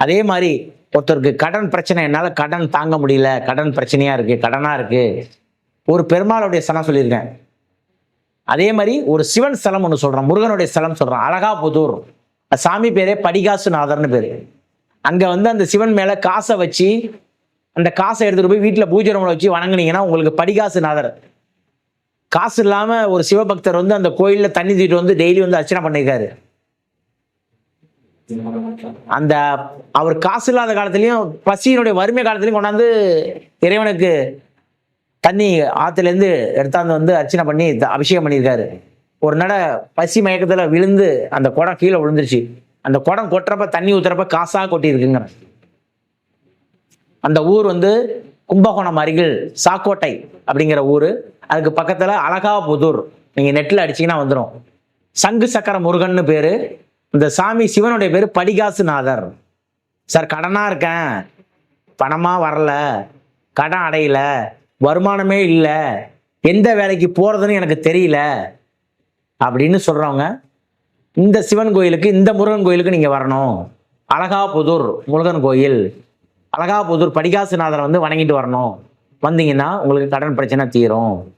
அதே மாதிரி ஒருத்தருக்கு கடன் பிரச்சனை என்னால் கடன் தாங்க முடியல கடன் பிரச்சனையாக இருக்குது கடனாக இருக்குது ஒரு பெருமாளுடைய ஸ்தலம் சொல்லியிருக்கேன். அதே மாதிரி ஒரு சிவன் ஸ்தலம் ஒன்று சொல்கிறேன் முருகனுடைய ஸ்தலம் சொல்கிறேன் அழகாபுதூர் சாமி பேரே படிகாசுநாதர்னு பேர். அங்கே வந்து அந்த சிவன் மேலே காசை வச்சு அந்த காசை எடுத்துகிட்டு போய் வீட்டில் பூஜை ரூமில் வச்சு வணங்குனீங்கன்னா உங்களுக்கு படிகாசுநாதர். காசு இல்லாமல் ஒரு சிவபக்தர் வந்து அந்த கோயிலில் தண்ணி தீட்டு வந்து டெய்லி வந்து அர்ச்சனை பண்ணியிருக்காரு. அந்த அவர் காசு இல்லாத காலத்துலயும் பசியினுடைய வறுமை காலத்துலயும் கொண்டாந்து இறைவனுக்கு தண்ணி ஆத்துலேருந்து எடுத்தாந்து வந்து அர்ச்சனை பண்ணி அபிஷேகம் பண்ணியிருக்காரு. ஒரு நட பசி மயக்கத்துல விழுந்து அந்த குடம் கீழே விழுந்துருச்சு. அந்த குடம் கொட்டுறப்ப தண்ணி ஊத்துறப்ப காசாக கொட்டியிருக்குங்க. அந்த ஊர் வந்து கும்பகோணம் அருகில் சாக்கோட்டை அப்படிங்கிற ஊர். அதுக்கு பக்கத்துல அழகாபுதூர். நீங்கள் நெட்டில் அடிச்சீங்கன்னா வந்துடும் சங்கு சக்கர முருகன்னு பேர். இந்த சாமி சிவனுடைய பேர் படிகாசுநாதர். சார் கடனாக இருக்கேன். பணமாக வரல. கடன் அடையல. வருமானமே இல்லை. எந்த வேலைக்கு போகிறதுன்னு எனக்கு தெரியல. அப்படின்னு சொல்கிறவங்க இந்த சிவன் கோயிலுக்கு இந்த முருகன் கோயிலுக்கு நீங்கள் வரணும். அழகாபுதூர் முருகன் கோயில். அழகாபுதூர் படிகாசுநாதரை வந்து வணங்கிட்டு வரணும். வந்தீங்கன்னா உங்களுக்கு கடன் பிரச்சனை தீரும்.